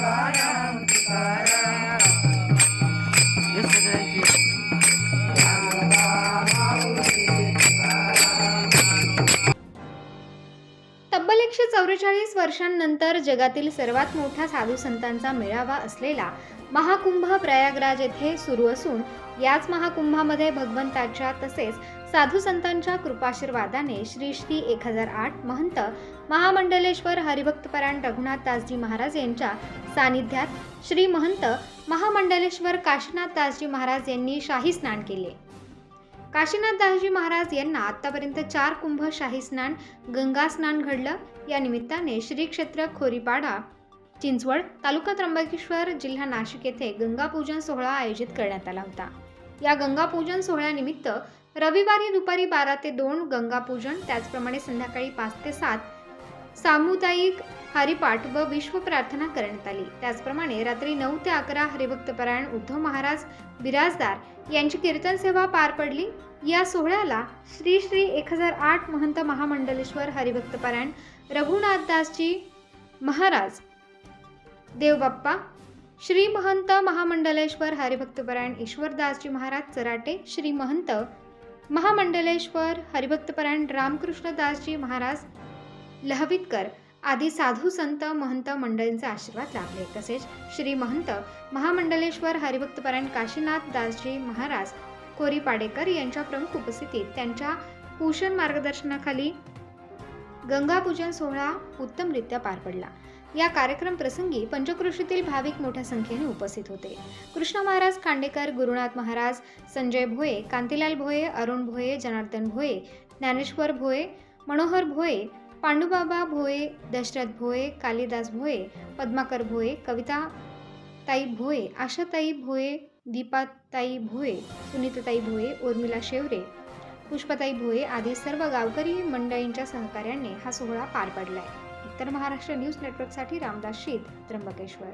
तुकाराम तुकाराम तब्बल एकशे चौवेचाळीस वर्षांनंतर जगातील सर्वात मोठा साधू संतांचा मेळावा असलेला महाकुंभ प्रयागराज येथे सुरू असून याच महाकुंभामध्ये भगवंताच्या तसेच साधू संतांच्या कृपाशीर्वादाने श्री श्री एक हजार आठ महंत महामंडलेश्वर हरिभक्तपरायण रघुनाथ दासजी महाराज यांच्या सानिध्यात श्री महंत महामंडलेश्वर काशीनाथ दासजी महाराज यांनी शाही स्नान केले. काशीनाथ दासजी महाराज यांना आतापर्यंत चार कुंभ शाही स्नान गंगा स्नान घडलं. या निमित्ताने श्री क्षेत्र खोरीपाडा चिंचवड तालुका त्र्यंबकेश्वर जिल्हा नाशिक येथे गंगापूजन सोहळा आयोजित करण्यात आला होता. या गंगापूजन सोहळ्यानिमित्त रविवारी दुपारी बारा ते दोन गंगापूजन त्याचप्रमाणे संध्याकाळी पाच ते सात सामुदायिक हरिपाठ व विश्व प्रार्थना करण्यात आली. त्याचप्रमाणे रात्री नऊ ते अकरा हरिभक्तपरायण उद्धव महाराज बिराजदार यांची कीर्तन सेवा पार पडली. या सोहळ्याला श्री श्री एक हजार आठ महंत महामंडलेश्वर हरिभक्तपरायण रघुनाथदासजी महाराज देवबाप्पा श्री महंत महामंडलेश्वर हरिभक्तपरायण ईश्वरदासजी महाराज चराटे श्री महंत महामंडलेश्वर हरिभक्तपरायण रामकृष्णदासजी महाराज लहवितकर आदी साधू संत महंत मंडळींचा आशीर्वाद लाभले. तसेच श्री महंत महामंडलेश्वर हरिभक्तपरायण काशीनाथ दासजी महाराज कोरी पाडेकर यांच्या प्रमुख उपस्थितीत त्यांच्या पूषण मार्गदर्शनाखाली गंगापूजन सोहळा उत्तमरित्या पार पडला. या कार्यक्रम प्रसंगी पंचकृषीतील भाविक मोठ्या संख्येने उपस्थित होते. कृष्ण महाराज खांडेकर गुरुनाथ महाराज संजय भोये कांतीलाल भोये अरुण भोये जनार्दन भोये ज्ञानेश्वर भोये मनोहर भोये पांडुबाबा भोये दशरथ भोये कालिदास भोये पद्माकर भोये कविता ताई भोये आशाताई भोये दीपाताई भोये सुनीताताई भोये उर्मिला शेवरे पुष्पताई भोये आदी सर्व गावकरी मंडळींच्या सहकार्याने हा सोहळा पार पडलाय. उत्तर महाराष्ट्र न्यूज नेटवर्कसाठी रामदास शीत त्र्यंबकेश्वर.